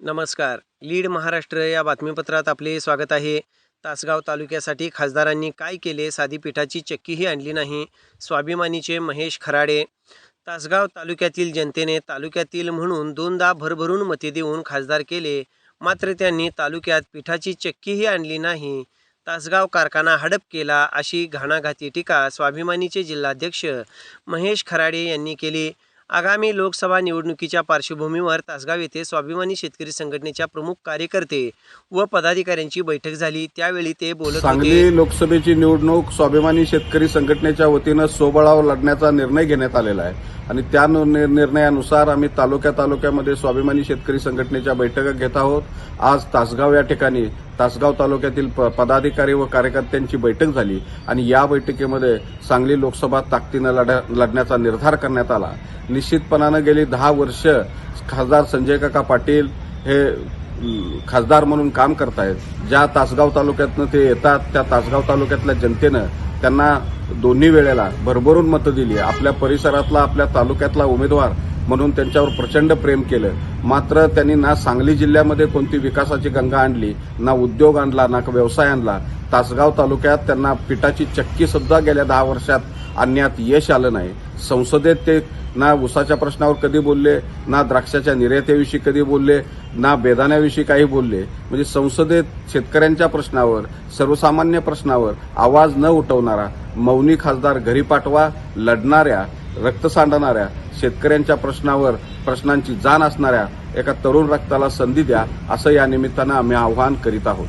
नमस्कार. लीड महाराष्ट्र या बातमीपत्रात आपले स्वागत आहे. तासगाव तालुक्यासाठी खासदारांनी काय केले? साधी पिठाची चक्कीही आणली नाही. स्वाभिमानीचे महेश खराडे. तासगाव तालुक्यातील जनतेने तालुक्यातील म्हणून दोनदा भरभरून मते देऊन खासदार केले. मात्र त्यांनी तालुक्यात पिठाची चक्कीही आणली नाही. तासगाव कारखाना हडप केला अशी घाणाघाती टीका स्वाभिमानीचे जिल्हाध्यक्ष महेश खराडे यांनी केली. आगामी लोकसभा निवडणुकीच्या पार्श्वभूमीवर तासगाव येथे स्वाभिमानी शेतकरी संघटनेच्या प्रमुख कार्यकर्ते व पदाधिकाऱ्यांची बैठक झाली. त्यावेळी ते बोलत होते. सांगली लोकसभेची निवडणूक स्वाभिमानी शेतकरी संघटनेच्या वतीनं सोबळावर लढण्याचा निर्णय घेण्यात आलेला आहे. आणि त्या निर्णयानुसार आम्ही तालुक्या तालुक्यामध्ये स्वाभिमानी शेतकरी संघटनेच्या बैठका घेत आहोत. आज तासगाव या ठिकाणी तासगाव तालुक्यातील प- पदाधिकारी व कार्यकर्त्यांची बैठक झाली आणि या बैठकीमध्ये सांगली लोकसभा ताकदीनं लढा- लढण्याचा निर्धार करण्यात आला. निश्चितपणानं गेली दहा वर्ष खासदार संजय काका पाटील हे खासदार म्हणून काम करतायत. ज्या तासगाव तालुक्यातनं ते येतात त्या तासगाव तालुक्यातल्या जनतेनं त्यांना दोन्ही वेळेला भरभरून मतं दिली. आपल्या परिसरातला आपल्या तालुक्यातला उमेदवार म्हणून त्यांच्यावर प्रचंड प्रेम केलं. मात्र त्यांनी ना सांगली जिल्ह्यामध्ये कोणती विकासाची गंगा आणली ना उद्योग आणला ना व्यवसाय आणला. तासगाव तालुक्यात त्यांना पिठाची चक्की सुद्धा गेल्या दहा वर्षात आणण्यात यश आलं नाही. संसदेत ते ना उसाच्या प्रश्नावर कधी बोलले ना द्राक्षाच्या निर्यातीविषयी कधी बोलले ना बेदाण्याविषयी काही बोलले. म्हणजे संसदेत शेतकऱ्यांच्या प्रश्नावर सर्वसामान्य प्रश्नावर आवाज न उठवणारा मौनी खासदार घरी पाठवा लढणाऱ्या रक्त सांडणाऱ्या शेतकऱ्यांच्या प्रश्नावर प्रश्नांची जाण असणाऱ्या एका तरुण रक्ताला संधी द्या असं या निमित्तानं आम्ही आवाहन करीत आहोत.